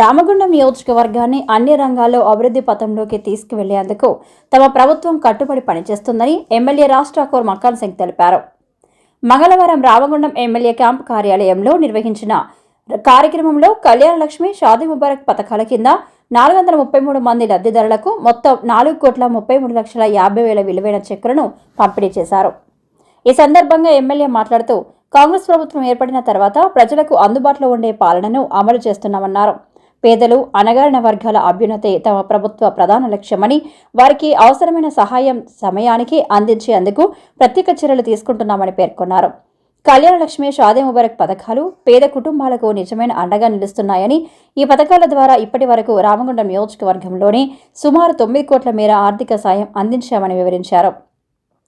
రామగుండం నియోజకవర్గాన్ని అన్ని రంగాల్లో అభివృద్ధి పథంలోకి తీసుకువెళ్ళేందుకు తమ ప్రభుత్వం కట్టుబడి పనిచేస్తుందని ఎమ్మెల్యే రాజ్ ఠాకూర్ మకాన్ సింగ్ తెలిపారు. మంగళవారం రామగుండం ఎమ్మెల్యే క్యాంపు కార్యాలయంలో నిర్వహించిన కార్యక్రమంలో కళ్యాణ లక్ష్మి షాదీ ముబారక్ పథకాల కింద నాలుగు వందల ముప్పై మూడు మంది లబ్ధిదారులకు మొత్తం నాలుగు కోట్ల ముప్పై మూడు లక్షల యాభై వేల విలువైన చెక్కులను పంపిణీ చేశారు. ఈ సందర్భంగా ఎమ్మెల్యే మాట్లాడుతూ కాంగ్రెస్ ప్రభుత్వం ఏర్పడిన తర్వాత ప్రజలకు అందుబాటులో ఉండే పాలనను అమలు చేస్తున్నామన్నారు. పేదలు అణగారిన వర్గాల అభ్యున్నతే తమ ప్రభుత్వ ప్రధాన లక్ష్యమని వారికి అవసరమైన సహాయం సమయానికి అందించేందుకు ప్రత్యేక చర్యలు తీసుకుంటున్నామని పేర్కొన్నారు. కళ్యాణ లక్ష్మి షాదీ ముబారక్ పథకాలు పేద కుటుంబాలకు నిజమైన అండగా నిలుస్తున్నాయని ఈ పథకాల ద్వారా ఇప్పటి వరకు రామగుండం నియోజకవర్గంలోని సుమారు తొమ్మిది కోట్ల మేర ఆర్థిక సాయం అందించామని వివరించారు.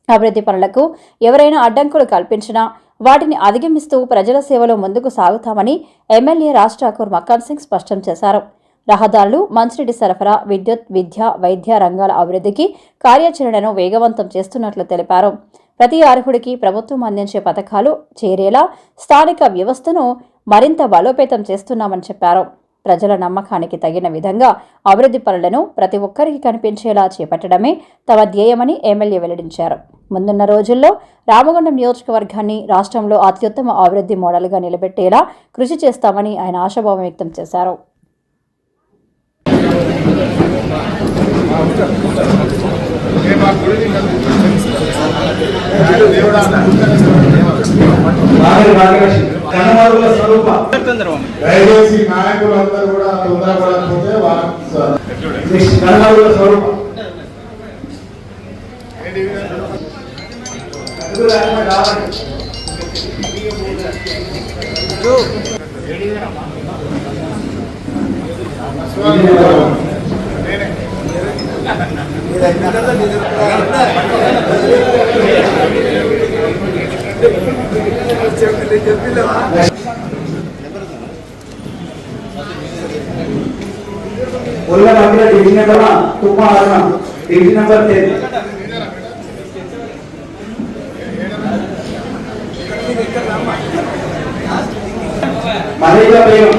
అభివృద్ధి పనులకు ఎవరైనా అడ్డంకులు కల్పించినా వాటిని అధిగమిస్తూ ప్రజల సేవలో ముందుకు సాగుతామని ఎమ్మెల్యే రాజ్ ఠాకూర్ మక్కాన్ సింగ్ స్పష్టం చేశారు. రహదారులు మంచినీటి సరఫరా విద్యుత్ విద్య వైద్య రంగాల అభివృద్ధికి కార్యాచరణను వేగవంతం చేస్తున్నట్లు తెలిపారు. ప్రతి అర్హుడికి ప్రభుత్వం అందించే పథకాలు చేరేలా స్థానిక వ్యవస్థను మరింత బలోపేతం చేస్తున్నామని చెప్పారు. ప్రజల నమ్మకానికి తగిన విధంగా అభివృద్ధి పనులను ప్రతి ఒక్కరికి కనిపించేలా చేపట్టడమే తమ ధ్యేయమని ఎమ్మెల్యే వెల్లడించారు. ముందున్న రోజుల్లో రామగుండం నియోజకవర్గాన్ని రాష్ట్రంలో అత్యుత్తమ అభివృద్ధి మోడల్గా నిలబెట్టేలా కృషి చేస్తామని ఆయన ఆశాభావం వ్యక్తం చేశారు. స్వరూప దయచేసి నాయకులందరూ కూడా తొందరపడకపోతే స్వరూప. ಒಳ್ಳೆ ನಮಗೆ ಡಿವಿಜನ್ ತುಂಬಾ division number ten number ten Mallika Begum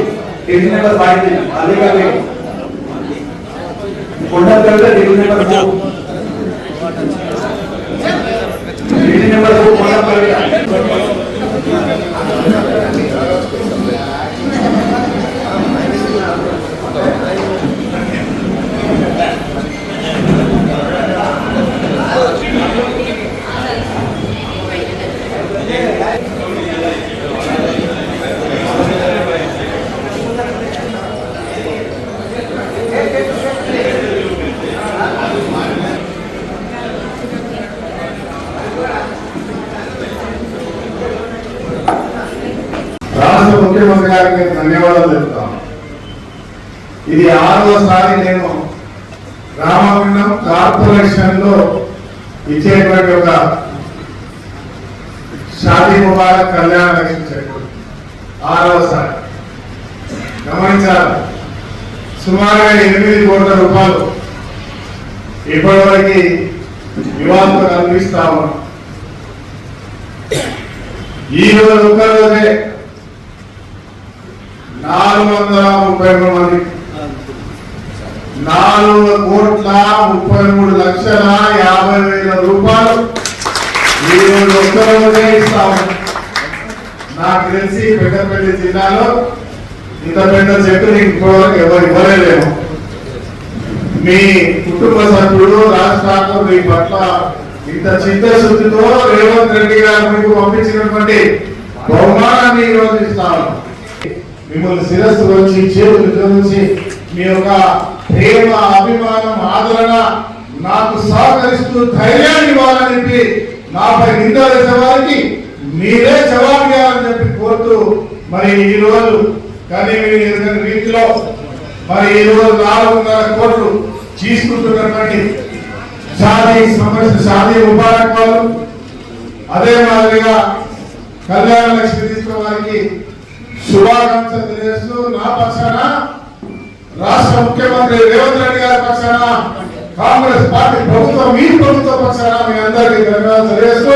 division number five Mallika Begum number four ముఖ్యమంత్రి గారికి నేను ధన్యవాదాలు చెప్తాను ఇది ఆరోసారి నేను రామగుండం కార్పొరేషన్లో ఇచ్చేటువంటి ఒక షాదీ ముబారక్ కళ్యాణ లక్ష్మి చెట్టు ఆరవసారి గమనించాలి. సుమారుగా ఎనిమిది కోట్ల రూపాయలు ఇప్పటివరకు వివాదాలు అందిస్తా ఉన్నాం. ఈ రోజు ఒక్క నాలుగు వందల ముప్పై మూడు మంది. నాలుగు కోట్ల ముప్పై మూడు లక్షల యాభై వేల రూపాయలు. ఈరోజు ఒక్కరోజే ఇస్తాము. నాకు తెలిసి పెద్దపల్లి జిల్లాలో ఇంత పెద్ద చెట్టు ఇంకోవరకు ఎవరు ఇవ్వలేము మీ కుటుంబ సభ్యుడు రాష్ట్రాలు మీ పట్ల ఇంత చిత్తశుద్ధితో రేవంత్ రెడ్డి గారు మీకు పంపించినటువంటి బహుమానాన్ని ఈ రోజు ఇస్తాను మిమ్మల్ని శిరస్సు వచ్చి చేతులు జోడించి మీ యొక్క ప్రేమ అభిమానం ఆదరణ నాకు సహకరిస్తూ ధైర్యాన్ని ఇవ్వాలని నాపై నింద వేసే వారికి మీరే జవాబు ఇవ్వాలని చెప్పి కోరుతూ మరి ఈ రోజు కానీ రీతిలో మరి ఈ రోజు నాలుగున్నర కోట్లు తీసుకుంటున్నటువంటి షాదీ సమస్య షాదీ ముబారక్ వాళ్ళు. అదే మాదిరిగా కళ్యాణ లక్ష్మి తీసుకున్న వారికి శుభాకాంక్షలు తెలియజేస్తూ నా పక్షాన రాష్ట్ర ముఖ్యమంత్రి రేవంత్ రెడ్డి గారి పక్షాన కాంగ్రెస్ పార్టీ ప్రభుత్వం మీ ప్రభుత్వ పక్షాన మీ అందరికీ ధన్యవాదాలు తెలియజేస్తూ